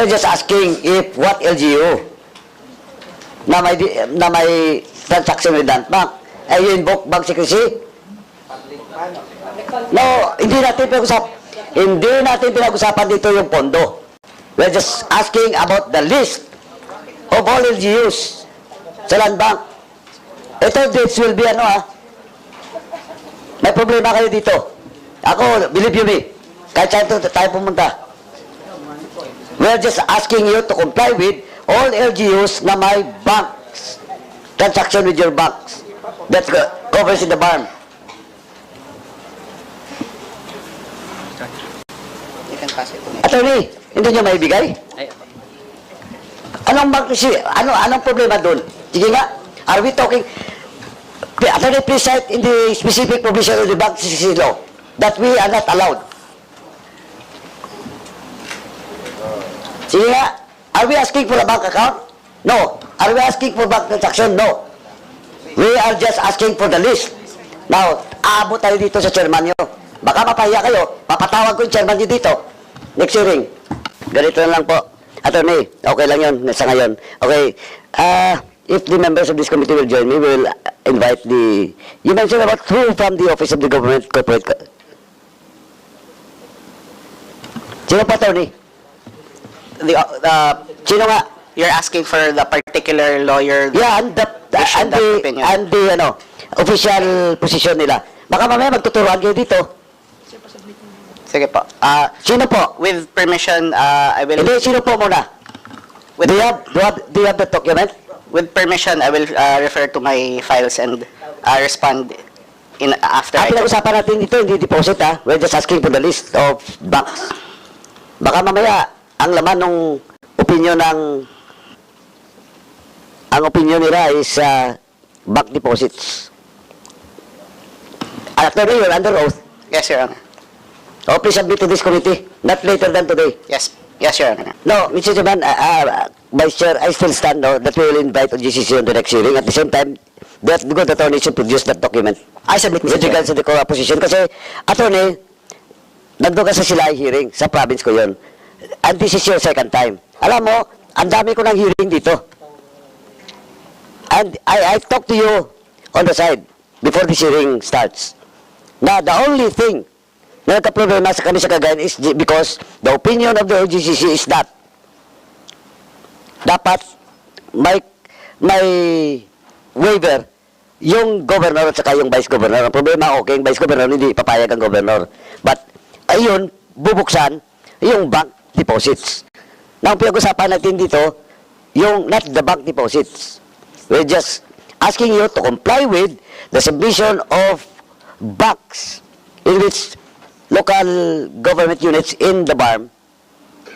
We're just asking if what LGU na may, na may transaction with Land Bank, ay you invoke bank secrecy? No, hindi natin pinag-usap. Hindi natin pinag-usapan dito yung pondo. We're just asking about the list of all LGUs sa Land Bank. Ito, this will be ano ah. May problema kayo dito. Ako, believe you me, kahit saan tayo pumunta. We're just asking you to comply with all LGUs na may banks. Transaction with your banks. That co- covers in the barn. Attorney, hindi nyo maibigay? Ay, Anong bank si ano anong problema doon? Sige nga. Are we talking Attorney, please cite in the specific provision of the bank law that we are not allowed. Sige nga. Are we asking for a bank account? No. Are we asking for bank transaction? No. We are just asking for the list. Now, aabot tayo dito sa chairman nyo. Baka mapahiya kayo. Papatawag ko yung chairman nyo dito. Next hearing. Ganito na lang po. Attorney, okay lang yun sa ngayon. Okay. Uh, if the members of this committee will join me, we will invite the... You mentioned about who from the Office of the Government Corporate... Co- Sino pa, attorney? The, Sino nga? you're asking for the particular lawyer. Yeah, and the, the, Issue and that the, opinion. and the, ano, official position nila. Baka mamaya magtuturuan kayo dito. Sige po. Uh, Sino po? with permission, uh, I will, Hindi, sino po muna? with, Do you have, do you have, do you have the document? with permission, I will uh, refer to my files and uh, respond in after Ah, I pinag-usapan natin ito, hindi deposit ha. We're just asking for the list of banks. Baka mamaya, ang laman ng opinion ng ang opinion nila is uh, bank deposits. Attorney, you're under oath. Yes, Your Honor. Oh, please submit to this committee, not later than today. Yes, yes, Your Honor. No, Mr. Chairman, uh, uh, Vice Chair, I still stand no, that we will invite GCC on the next hearing. At the same time, that the good attorney should produce that document. I submit, Mr. With regards to the position. Kasi, attorney, nandun ka sa sila hearing, sa province ko yon. And this is your second time. Alam mo, ang dami ko ng hearing dito. And I, I talk to you on the side before this hearing starts. Na the only thing na nagka-problema sa kami sa Cagayan is because the opinion of the OGCC is that dapat may may waiver yung governor at saka yung vice governor. Ang problema, okay, yung vice governor, hindi papayag ang governor. But, ayun, bubuksan yung bank deposits. Ang pinag-usapan natin dito, yung not the bank deposits. We're just asking you to comply with the submission of banks in which local government units in the BARM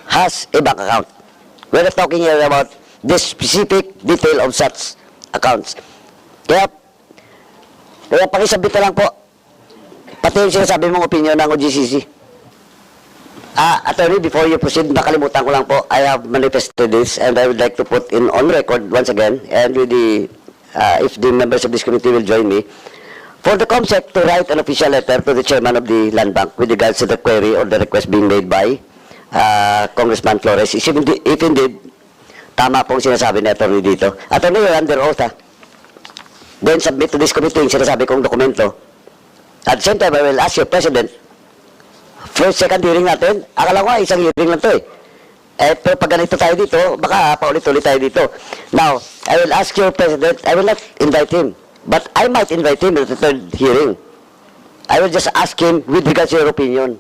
has a bank account. We're not talking here about this specific detail of such accounts. Kaya, kaya pakisabit na lang po. Pati yung sinasabi mong opinion ng OGCC. Ah, attorney, before you proceed, nakalimutan ko lang po, I have manifested this and I would like to put in on record once again and with the, uh, if the members of this committee will join me, for the COMSEC to write an official letter to the chairman of the Land Bank with regards to the query or the request being made by uh, Congressman Flores. If indeed, if indeed tama pong sinasabi ni attorney dito. Attorney, you're under oath ha. Then submit to this committee yung sinasabi kong dokumento. At the same time, I will ask your president, first, second hearing natin, akala ko isang hearing lang to eh. Eh, pero pag ganito tayo dito, baka paulit-ulit tayo dito. Now, I will ask your president, I will not invite him, but I might invite him at the third hearing. I will just ask him with regards to your opinion.